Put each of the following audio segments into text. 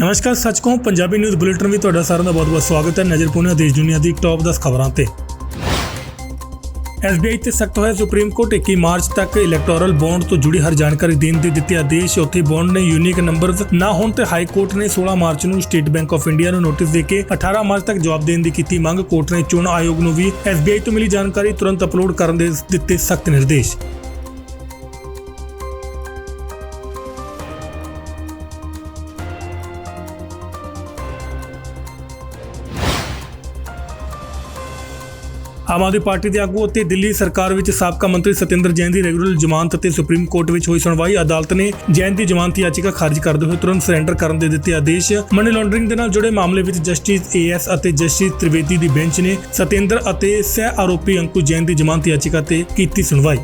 ਨਮਸਕਾਰ ਸੱਚ ਕਹੂੰ ਪੰਜਾਬੀ ਨਿਊਜ਼ ਬੁਲੇਟਿਨ ਵੀ ਤੁਹਾਡਾ ਸਾਰਿਆਂ ਦਾ ਬਹੁਤ-ਬਹੁਤ ਸਵਾਗਤ ਹੈ ਨਜ਼ਰ ਪੁਣੇ ਦੇਸ਼ ਦੁਨੀਆ ਦੀ ਟੌਪ 10 ਖਬਰਾਂ ਤੇ। ਐਸਬੀਆਈ ਤੇ ਸਖਤ ਹੋਇਆ ਸੁਪਰੀਮ ਕੋਰਟ 21 ਮਾਰਚ ਤੱਕ ਇਲੈਕਟੋਰਲ ਬੌਂਡ ਤੋਂ ਜੁੜੀ ਹਰ ਜਾਣਕਾਰੀ ਦੇਣ ਦੇ ਦਿੱਤੇ ਆਦੇਸ਼, ਉੱਥੇ ਬੌਂਡ ਨੇ ਯੂਨੀਕ ਨੰਬਰ ਨਾ ਹੋਣ ਤੇ ਹਾਈ ਕੋਰਟ ਨੇ 16 ਮਾਰਚ ਨੂੰ ਸਟੇਟ ਬੈਂਕ ਆਫ ਇੰਡੀਆ ਨੂੰ ਨੋਟਿਸ ਦੇ ਕੇ 18 ਮਾਰਚ ਤੱਕ ਜਵਾਬ ਦੇਣ ਦੀ ਕੀਤੀ ਮੰਗ। ਕੋਰਟ ਨੇ ਚੋਣ ਆਯੋਗ ਨੂੰ ਵੀ ਐਸਬੀਆਈ ਤੋਂ ਮਿਲੀ ਜਾਣਕਾਰੀ ਤੁਰੰਤ ਅਪਲੋਡ ਕਰਨ ਦੇ ਦਿੱਤੇ ਸਖਤ ਨਿਰਦੇਸ਼। ਆਮ ਆਦਮੀ ਪਾਰਟੀ ਦੇ ਆਗੂ ਅਤੇ ਦਿੱਲੀ ਸਰਕਾਰ ਵਿੱਚ ਸਾਬਕਾ ਮੰਤਰੀ ਸਤਿੰਦਰ ਜੈਨ ਦੀ ਰੈਗੂਲਰ ਜ਼ਮਾਨਤ ਅਤੇ ਸੁਪਰੀਮ ਕੋਰਟ ਵਿੱਚ ਹੋਈ ਸੁਣਵਾਈ, ਅਦਾਲਤ ਨੇ ਜੈਨ ਦੀ ਜ਼ਮਾਨਤ ਯਾਚੀਕਾ ਖਾਰਜ ਕਰਦੇ ਹੋਏ ਤੁਰੰਤ ਸਰੈਂਡਰ ਕਰਨ ਦੇ ਦਿੱਤੇ ਆਦੇਸ਼। ਮਨੀ ਲਾਂਡਰਿੰਗ ਦੇ ਨਾਲ ਜੁੜੇ ਮਾਮਲੇ ਵਿੱਚ ਜਸਟਿਸ ਏਐਸ ਅਤੇ ਜਸਟਿਸ ਤ੍ਰਿਵੇਦੀ ਦੀ ਬੈਂਚ ਨੇ ਸਤਿੰਦਰ ਅਤੇ ਸਹਿ ਆਰੋਪੀ ਅੰਕੂ ਜੈਨ ਦੀ ਜ਼ਮਾਨਤ ਯਾਚੀਕਾ ਤੇ ਕੀਤੀ ਸੁਣਵਾਈ।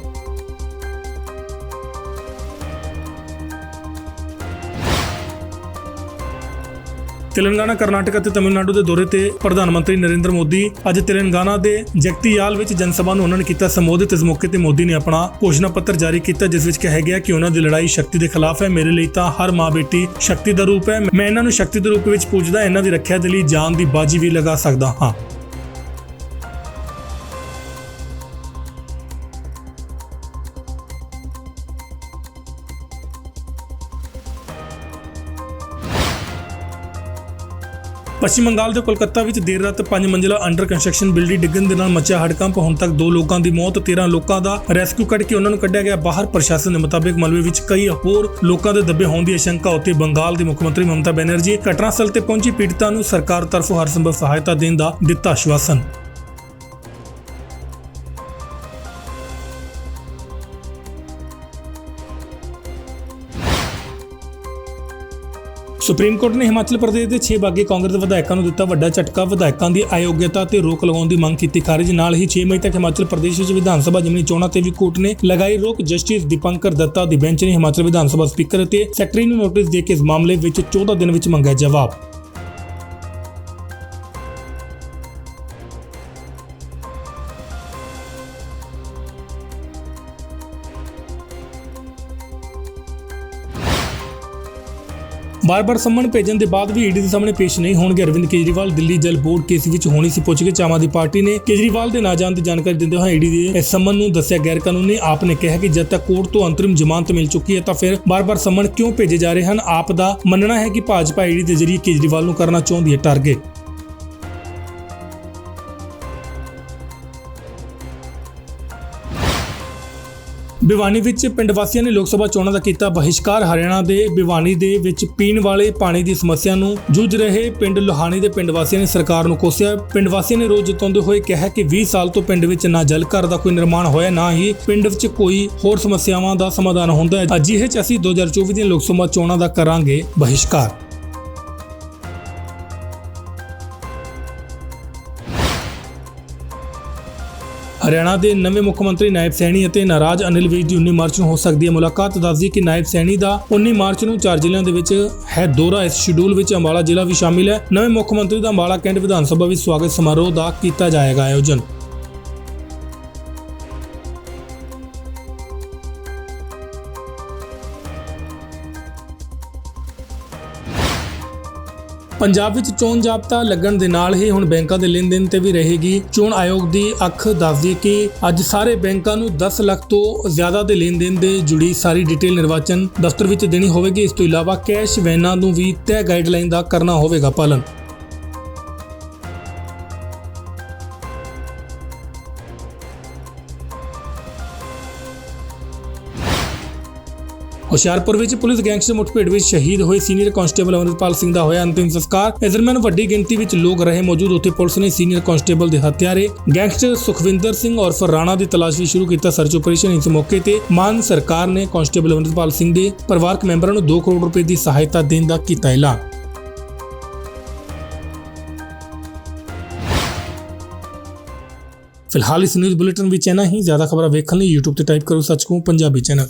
ਤੇਲੰਗਾਨਾ, ਕਰਨਾਟਕ ਅਤੇ ਤਮਿਲਨਾਡੂ ਦੇ ਦੌਰੇ ਤੇ ਪ੍ਰਧਾਨ ਮੰਤਰੀ ਨਰਿੰਦਰ ਮੋਦੀ ਅੱਜ ਤੇਲੰਗਾਨਾ ਦੇ ਜਗਤੀਯਾਲ ਵਿੱਚ ਜਨ ਸਭਾ ਨੂੰ ਉਹਨਾਂ ਨੇ ਕੀਤਾ ਸੰਬੋਧਿਤ। ਇਸ ਮੌਕੇ ਤੇ ਮੋਦੀ ਨੇ ਆਪਣਾ ਘੋਸ਼ਣਾ ਪੱਤਰ ਜਾਰੀ ਕੀਤਾ, ਜਿਸ ਵਿੱਚ ਕਿਹਾ ਗਿਆ ਕਿ ਉਹਨਾਂ ਦੀ ਲੜਾਈ ਸ਼ਕਤੀ ਦੇ ਖਿਲਾਫ ਹੈ, ਮੇਰੇ ਲਈ ਤਾਂ ਹਰ ਮਾਂ ਬੇਟੀ ਸ਼ਕਤੀ ਦਾ ਰੂਪ ਹੈ। ਮੈਂ ਇਹਨਾਂ ਨੂੰ ਸ਼ਕਤੀ ਦੇ ਰੂਪ ਵਿੱਚ ਪੂਜਦਾ, ਇਹਨਾਂ ਦੀ ਰੱਖਿਆ ਦੇ ਲਈ ਜਾਨ ਦੀ ਬਾਜੀ ਵੀ ਲਗਾ ਸਕਦਾ ਹਾਂ। ਪੱਛਮ ਬੰਗਾਲ ਦੇ ਕੋਲਕਾਤਾ ਵਿੱਚ ਦੇਰ ਰਾਤ ਪੰਜ ਮੰਜ਼ਿਲਾ ਅੰਡਰ ਕੰਸਟਰਕਸ਼ਨ ਬਿਲਡਿੰਗ ਡਿੱਗਣ ਦੇ ਨਾਲ ਮਚਿਆ ਹੜਕੰਪ। ਹੁਣ ਤੱਕ ਦੋ ਲੋਕਾਂ ਦੀ ਮੌਤ 13 ਲੋਕਾਂ ਦਾ ਰੈਸਕਿਊ ਕੱਢ ਕੇ ਉਹਨਾਂ ਨੂੰ ਕੱਢਿਆ ਗਿਆ ਬਾਹਰ। ਪ੍ਰਸ਼ਾਸਨ ਦੇ ਮੁਤਾਬਿਕ ਮਲਬੇ ਵਿੱਚ ਕਈ ਹੋਰ ਲੋਕਾਂ ਦੇ ਦੱਬੇ ਹੋਣ ਦੀ ਆਸ਼ੰਕਾ। ਉੱਤੇ ਬੰਗਾਲ ਦੇ ਮੁੱਖ ਮੰਤਰੀ ਮਮਤਾ ਬੈਨਰਜੀ ਘਟਨਾਸਥਲ ਤੇ ਪਹੁੰਚੀ ਪੀੜਤਾਂ ਨੂੰ ਸਰਕਾਰ ਤਰਫੋਂ ਹਰ ਸੰਭਵ ਸਹਾਇਤਾ ਦੇਣ ਦਾ ਦਿੱਤਾ ਆਸ਼ਵਾਸਨ। ਸੁਪਰੀਮ ਕੋਰਟ ਨੇ ਹਿਮਾਚਲ ਪ੍ਰਦੇਸ਼ ਦੇ 6 ਬਾਗੀ ਕਾਂਗਰਸ ਵਿਧਾਇਕਾਂ ਨੂੰ ਦਿੱਤਾ ਵੱਡਾ ਝਟਕਾ। ਵਿਧਾਇਕਾਂ ਦੀ ਅਯੋਗਤਾ ਤੇ ਰੋਕ ਲਗਾਉਣ ਦੀ ਮੰਗ ਕੀਤੀ ਖਾਰਜ। ਨਾਲ ਹੀ 6 ਮਈ ਤੱਕ ਹਿਮਾਚਲ ਪ੍ਰਦੇਸ਼ ਵਿੱਚ ਵਿਧਾਨ ਸਭਾ ਜਿਮਨੀ ਚੋਣਾਂ ਤੇ ਵੀ ਕੋਰਟ ਨੇ ਲਗਾਈ ਰੋਕ। ਜਸਟਿਸ ਦੀਪੰਕਰ ਦੱਤਾ ਦੀ ਬੈਂਚ ਨੇ ਹਿਮਾਚਲ ਵਿਧਾਨ ਸਭਾ ਸਪੀਕਰ ਅਤੇ ਸੈਕਟਰੀ ਨੂੰ ਨੋਟਿਸ ਦੇ ਕੇ ਇਸ ਮਾਮਲੇ ਵਿੱਚ 14 ਦਿਨ ਵਿੱਚ ਮੰਗਿਆ ਜਵਾਬ। ਬਾਰ-ਬਾਰ ਸੰਮਨ ਭੇਜਣ ਦੇ ਬਾਅਦ ਵੀ ਈਡੀ ਦੇ ਸਾਹਮਣੇ ਪੇਸ਼ ਨਹੀਂ ਹੋਣਗੇ। ਅਰਵਿੰਦ ਕੇਜਰੀਵਾਲ ਦਿੱਲੀ ਜਲ ਬੋਰਡ ਕੇਸ ਵਿੱਚ ਹੋਣੀ ਸੀ ਪੁੱਛ ਕੇ ਚਾਮਾ ਦੀ ਪਾਰਟੀ ਨੇ ਕੇਜਰੀਵਾਲ ਦੇ ਨਾ ਜਾਣ ਦੀ ਜਾਣਕਾਰੀ ਦਿੰਦੇ ਹੋਏ ਈਡੀ ਦੇ ਇਸ ਸੰਮਨ ਨੂੰ ਦੱਸਿਆ ਗੈਰ ਕਾਨੂੰਨੀ ਆਪ ਨੇ ਕਿਹਾ ਕਿ ਜਦ ਤੱਕ ਕੋਰਟ ਤੋਂ ਅੰਤਰਿਮ ਜ਼ਮਾਨਤ ਮਿਲ ਚੁੱਕੀ ਹੈ ਤਾਂ ਫਿਰ ਬਾਰ-ਬਾਰ ਸੰਮਨ ਕਿਉਂ ਭੇਜੇ ਜਾ ਰਹੇ ਹਨ? ਆਪ ਦਾ ਮੰਨਣਾ ਹੈ ਕਿ ਭਾਜਪਾ ਈਡੀ ਦੇ ਜ਼ਰੀਏ ਕੇਜਰੀਵਾਲ ਨੂੰ ਕਰਨਾ ਚਾਹੁੰਦੀ ਹੈ ਟਾਰਗੇਟ। ਭਿਵਾਨੀ ਵਿੱਚ ਪਿੰਡ ਵਾਸੀਆਂ ਨੇ ਲੋਕ ਸਭਾ ਚੋਣਾਂ ਦਾ ਕੀਤਾ ਬਹਿਸ਼ਕਾਰ। ਹਰਿਆਣਾ ਦੇ ਭਿਵਾਨੀ ਦੇ ਵਿੱਚ ਪੀਣ ਵਾਲੇ ਪਾਣੀ ਦੀ ਸਮੱਸਿਆ ਨੂੰ ਜੂਝ ਰਹੇ ਪਿੰਡ ਲੋਹਾਣੀ ਦੇ ਪਿੰਡ ਵਾਸੀਆਂ ਨੇ ਸਰਕਾਰ ਨੂੰ ਕੋਸਿਆ। ਪਿੰਡ ਵਾਸੀਆਂ ਨੇ ਰੋਜ਼ ਜਤਾਉਂਦੇ ਹੋਏ ਕਿਹਾ ਕਿ 20 ਸਾਲ ਤੋਂ ਪਿੰਡ ਵਿੱਚ ਨਾ ਜਲ ਘਰ ਦਾ ਕੋਈ ਨਿਰਮਾਣ ਹੋਇਆ, ਨਾ ਹੀ ਪਿੰਡ ਵਿੱਚ ਕੋਈ ਹੋਰ ਸਮੱਸਿਆਵਾਂ ਦਾ ਸਮਾਧਾਨ ਹੁੰਦਾ ਹੈ। ਅਜਿਹੇ ਚ ਅਸੀਂ 2024 ਦੀਆਂ ਲੋਕ ਸਭਾ ਚੋਣਾਂ ਦਾ ਕਰਾਂਗੇ ਬਹਿਸ਼ਕਾਰ। ਹਰਿਆਣਾ ਦੇ ਨਵੇਂ ਮੁੱਖ ਮੰਤਰੀ ਨਾਇਬ ਸੈਣੀ ਅਤੇ ਨਾਰਾਜ਼ ਅਨਿਲ ਵਿਜ ਦੀ 19 ਮਾਰਚ ਨੂੰ ਹੋ ਸਕਦੀ ਹੈ ਮੁਲਾਕਾਤ। ਦੱਸਦੀ ਕਿ ਨਾਇਬ ਸੈਣੀ ਦਾ 19 ਮਾਰਚ ਨੂੰ ਚਾਰ ਜ਼ਿਲ੍ਹਿਆਂ ਦੇ ਵਿੱਚ ਹੈ ਦੌਰਾ। ਇਸ ਸ਼ਡਿਊਲ ਵਿੱਚ ਅੰਬਾਲਾ ਜ਼ਿਲ੍ਹਾ ਵੀ ਸ਼ਾਮਿਲ ਹੈ। ਨਵੇਂ ਮੁੱਖ ਮੰਤਰੀ ਦਾ ਅੰਬਾਲਾ ਕੈਂਟ ਵਿਧਾਨ ਸਭਾ ਵਿੱਚ ਸਵਾਗਤ ਸਮਾਰੋਹ ਦਾ ਕੀਤਾ ਜਾਏਗਾ ਆਯੋਜਨ। ਪੰਜਾਬ ਵਿੱਚ ਚੋਣ ਜਾਬਤਾ ਲੱਗਣ ਦੇ ਨਾਲ ਹੀ ਹੁਣ ਬੈਂਕਾਂ ਦੇ ਲੈਣ ਦੇਣ ਤੇ ਵੀ ਰਹੇਗੀ ਚੋਣ ਆਯੋਗ ਦੀ ਅੱਖ ਦੱਸਦੀ ਕਿ ਅੱਜ ਸਾਰੇ ਬੈਂਕਾਂ ਨੂੰ 10 ਲੱਖ ਤੋਂ ਜ਼ਿਆਦਾ ਦੇ ਲੈਣ ਦੇਣ ਦੇ ਜੁੜੀ ਸਾਰੀ ਡਿਟੇਲ ਨਿਰਵਾਚਨ ਦਫ਼ਤਰ ਵਿੱਚ ਦੇਣੀ ਹੋਵੇਗੀ। ਇਸ ਤੋਂ ਇਲਾਵਾ ਕੈਸ਼ ਵੈਨਾਂ ਨੂੰ ਵੀ ਤੈਅ ਗਾਈਡਲਾਈਨ ਦਾ ਕਰਨਾ ਹੋਵੇਗਾ ਪਾਲਣ। ਹੁਸ਼ਿਆਰਪੁਰ ਵਿੱਚ ਪੁਲਿਸ ਗੈਂਗਸਟਰ ਮੁੱਠਭੇੜ ਵਿੱਚ ਸ਼ਹੀਦ ਹੋਏ ਸੀਨੀਅਰ ਕਾਂਸਟੇਬਲ ਅਮਰਿਤਪਾਲ ਸਿੰਘ ਦਾ ਹੋਇਆ ਅੰਤਿਮ ਸੰਸਕਾਰ। ਇਸ ਦਰਮਿਆਨ ਵੱਡੀ ਗਿਣਤੀ ਵਿੱਚ ਲੋਕ ਰਹੇ ਮੌਜੂਦ। ਉੱਥੇ ਪੁਲਿਸ ਨੇ ਸੀਨੀਅਰ ਕਾਂਸਟੇਬਲ ਦੇ ਹੱਤਿਆਰੇ, ਗੈਂਗਸਟਰ ਸੁਖਵਿੰਦਰ ਸਿੰਘ ਔਰ ਰਾਣਾ ਦੀ ਤਲਾਸ਼ ਸ਼ੁਰੂ ਕੀਤਾ ਸਰਚ ਆਪਰੇਸ਼ਨ ਇਸ ਮੌਕੇ ਤੇ ਮਾਨ ਸਰਕਾਰ ਨੇ ਕਾਂਸਟੇਬਲ ਅਮਰਿਤਪਾਲ ਸਿੰਘ ਦੇ ਪਰਿਵਾਰਕ ਮੈਂਬਰਾਂ ਨੂੰ 2 ਕਰੋੜ ਰੁਪਏ ਦੀ ਸਹਾਇਤਾ ਦੇਣ ਦਾ ਕੀਤਾ ਐਲਾਨ। ਫਿਲਹਾਲ ਇਸ ਨਿਊਜ਼ ਬੁਲੇਟਿਨ ਵਿੱਚ ਇਨਾ ਹੀ। ਜ਼ਿਆਦਾ ਖਬਰਾਂ ਵੇਖਣ ਲਈ YouTube ਤੇ ਟਾਈਪ ਕਰੋ ਸੱਚ ਪੰਜਾਬੀ ਚੈਨਲ।